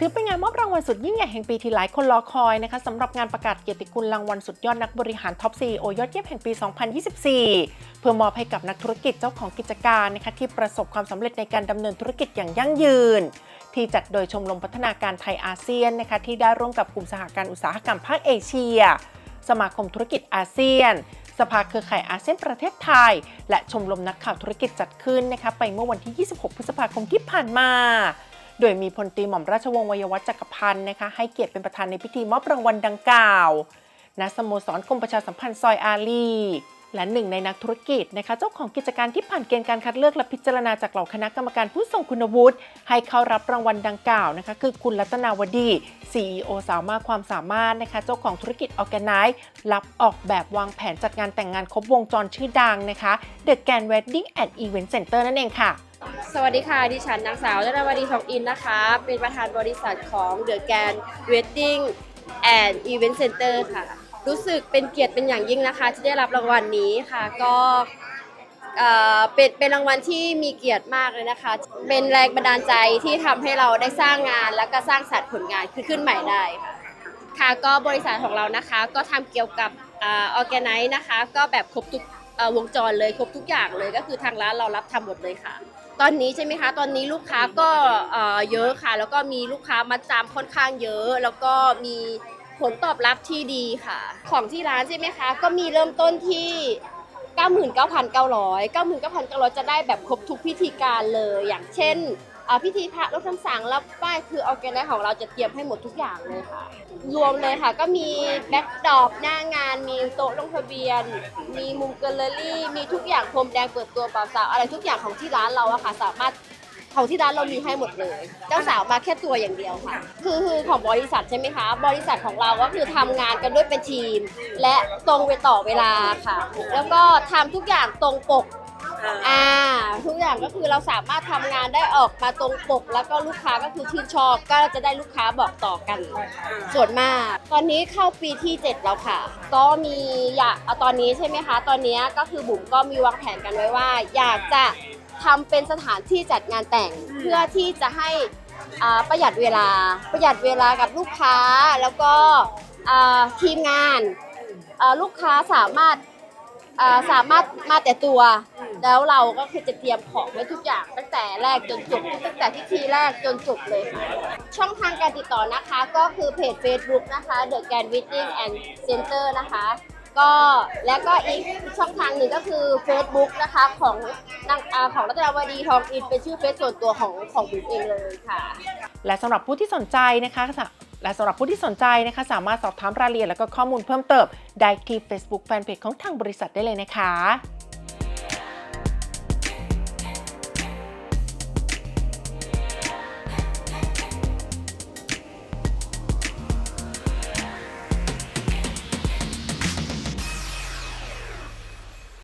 ถือเป็นงานมอบรางวันสุดยิ่งใหญ่แห่งปีที่หลายคนรอคอยนะคะสำหรับงานประกาศเกียรติคุณรางวัลสุดยอดนักบริหารท็อปซีโอยอดเยี่ยมแห่งปี 2024 เพื่อมอบให้กับนักธุรกิจเจ้าของกิจการนะคะที่ประสบความสำเร็จในการดำเนินธุรกิจอย่างยั่งยืน ที่จัดโดยชมรมพัฒนาการไทยอาเซียนนะคะที่ได้ร่วมกับกลุ่มสหการอุตสาหกรรมภาคเอเชีย สมาคมธุรกิจอาเซียนสภาเครือข่ายอาเซียนประเทศไทย และชมรมนักข่าวธุรกิจจัดขึ้นนะคะไปเมื่อวันที่ 26 พฤษภาคมที่ผ่านมา โดยมีพลตรีหม่อมราชวงศ์วัยวัฒจักรพันธ์นะคะให้เกียรติเป็นประธานในพิธีมอบรางวัลดังกล่าวณสโมสรกรมประชาสัมพันธ์ซอยอารีและหนึ่งในนักธุรกิจนะคะเจ้าของกิจการที่ผ่านเกณฑ์การคัดเลือกและพิจารณาจากเหล่าคณะกรรมการผู้ทรงคุณวุฒิให้เข้ารับรางวัลดังกล่าวนะคะคือคุณรัตนาวดี CEO สาวมากความสามารถนะคะเจ้าของธุรกิจออแกไนซ์รับออกแบบวางแผนจัดงานแต่งงานครบวงจรชื่อดังนะคะ The Grand Wedding and Event Center นั่นเองค่ะ สวัสดีค่ะดิฉันนางสาวจนวดีทองอินนะคะ เป็นประธานบริษัทของ The Grand Wedding and Event Center ค่ะ รู้สึกเป็นเกียรติเป็นอย่างยิ่งนะคะ ที่ได้รับรางวัลนี้ค่ะ ก็เป็นเป็นรางวัลที่มีเกียรติมากเลยนะคะ เป็นแรงบันดาลใจที่ทำให้เราได้สร้างงานแล้วก็สร้างสรรค์ผลงานขึ้นขึ้นใหม่ได้ค่ะค่ะก็บริษัทของเรานะคะก็ทำเกี่ยวกับออแกไนซ์นะคะ ก็แบบครบทุกวงจรเลยครบทุกอย่างเลยก็คือทางร้านเรารับทำหมดเลยค่ะ ตอนนี้ใช่ไหมคะ ตอนนี้ลูกค้าก็เยอะค่ะ แล้วก็มีลูกค้ามาจำค่อนข้างเยอะ แล้วก็มีผลตอบรับที่ดีค่ะ ของที่ร้านใช่ไหมคะ ก็มีเริ่มต้นที่ 99,900 99,900 จะได้แบบครบทุกพิธีการเลย อย่างเช่น พิธีพระรถคำสั่งรับไหว้คือออแกไนซ์ของเราจะเตรียมให้หมดทุกอย่างเลยค่ะ รวมเลยค่ะ ก็มีแบ็กดรอปหน้างาน มีโต๊ะลงทะเบียน มีมุมแกลเลอรี่ มีทุกอย่างพรมแดงเปิดตัวเป่าวสาวอะไรทุกอย่างของที่ร้านเราอะค่ะ สามารถของที่ร้านเรามีให้หมดเลย เจ้าสาวมาแค่ตัวอย่างเดียวค่ะ คือคือของบริษัทใช่ไหมคะ บริษัทของเราก็คือทำงานกันด้วยเป็นทีม และตรงไปต่อเวลาค่ะ แล้วก็ทำทุกอย่างตรงปก อ่าทุกอย่างก็คือเราสามารถทำงานได้ออกมาตรงปก แล้วก็ลูกค้าก็คือชื่นชอบก็จะได้ลูกค้าบอกต่อกัน ส่วนมาก ตอนนี้เข้าปีที่ 7 แล้วค่ะ ก็มีอยากเอาตอนนี้ใช่ไหมคะ ตอนนี้ก็คือบุ๋มก็มีวางแผนกันไว้ว่า อยากจะทำเป็นสถานที่จัดงานแต่งเพื่อที่จะให้อ่าประหยัดเวลา ประหยัดเวลากับลูกค้าแล้วก็อ่าทีมงานอ่าลูกค้าสามารถอ่าสามารถมาแต่ตัว แล้วเราก็คือจะเตรียมของไว้ทุกอย่างตั้งแต่แรกจนจบตั้งแต่พิธีแรกจนจบเลยค่ะช่องทางการติดต่อนะคะก็คือเพจ Facebook นะคะ The Grand Wedding and Center นะคะ ก็แล้วก็อีกช่องทางหนึ่งก็คือ Facebook นะคะของนางอาของรัตนวดีทองอินเป็นชื่อเฟซส่วนตัวของของบุ๋มเองเลยค่ะ และสำหรับผู้ที่สนใจนะคะสะและสำหรับผู้ที่สนใจนะคะ สามารถสอบถามรายละเอียดและก็ข้อมูลเพิ่มเติมได้ที่ Facebook Fanpage ของทางบริษัทได้เลยนะคะ